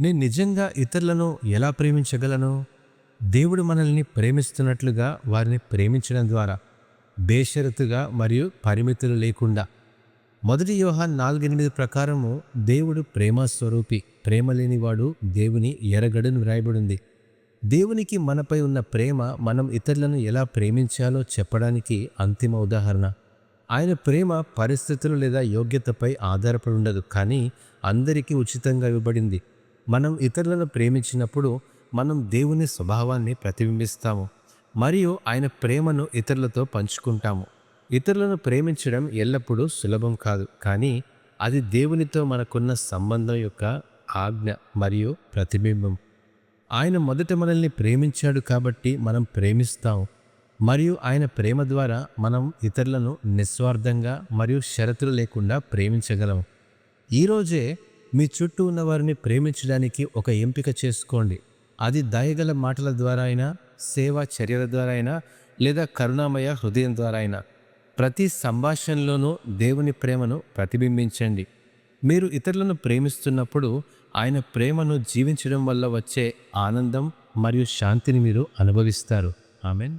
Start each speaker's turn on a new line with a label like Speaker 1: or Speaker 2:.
Speaker 1: నేను నిజంగా ఇతరులను ఎలా ప్రేమించగలను? దేవుడు మనల్ని ప్రేమిస్తున్నట్లుగా వారిని ప్రేమించడం ద్వారా బేషరతుగా మరియు పరిమితులు లేకుండా. మొదటి యోహాన్ నాలుగెనిమిది ప్రకారము దేవుడు ప్రేమ స్వరూపి ప్రేమ లేనివాడు దేవుని ఎరగడని వ్రాయబడింది. దేవునికి మనపై ఉన్న ప్రేమ మనం ఇతరులను ఎలా ప్రేమించాలో చెప్పడానికి అంతిమ ఉదాహరణ. ఆయన ప్రేమ పరిస్థితులు లేదా యోగ్యతపై ఆధారపడి ఉండదు కానీ అందరికీ ఉచితంగా ఇవ్వబడింది. మనం ఇతరులను ప్రేమించినప్పుడు మనం దేవుని స్వభావాన్ని ప్రతిబింబిస్తాము. మరియు ఆయన ప్రేమను ఇతరులతో పంచుకుంటాము. ఇతరులను ప్రేమించడం ఎల్లప్పుడూ సులభం కాదు. కానీ అది దేవునితో మనకున్న సంబంధం యొక్క ఆజ్ఞ మరియు ప్రతిబింబం. ఆయన మొదట మనల్ని ప్రేమించాడు కాబట్టి మనం ప్రేమిస్తాం మరియు ఆయన ప్రేమ ద్వారా మనం ఇతరులను నిస్వార్థంగా మరియు షరతులు లేకుండా ప్రేమించగలం ఈరోజే మీ చుట్టూ ఉన్న వారిని ప్రేమించడానికి ఒక ఎంపిక చేసుకోండి. అది దయగల మాటల ద్వారా అయినా సేవా చర్యల ద్వారా అయినా లేదా కరుణామయ హృదయం ద్వారా అయినా. ప్రతి సంభాషణలోనూ దేవుని ప్రేమను ప్రతిబింబించండి. మీరు ఇతరులను ప్రేమిస్తున్నప్పుడు ఆయన ప్రేమను జీవించడం వల్ల వచ్చే ఆనందం మరియు శాంతిని మీరు అనుభవిస్తారు. ఆమెన్.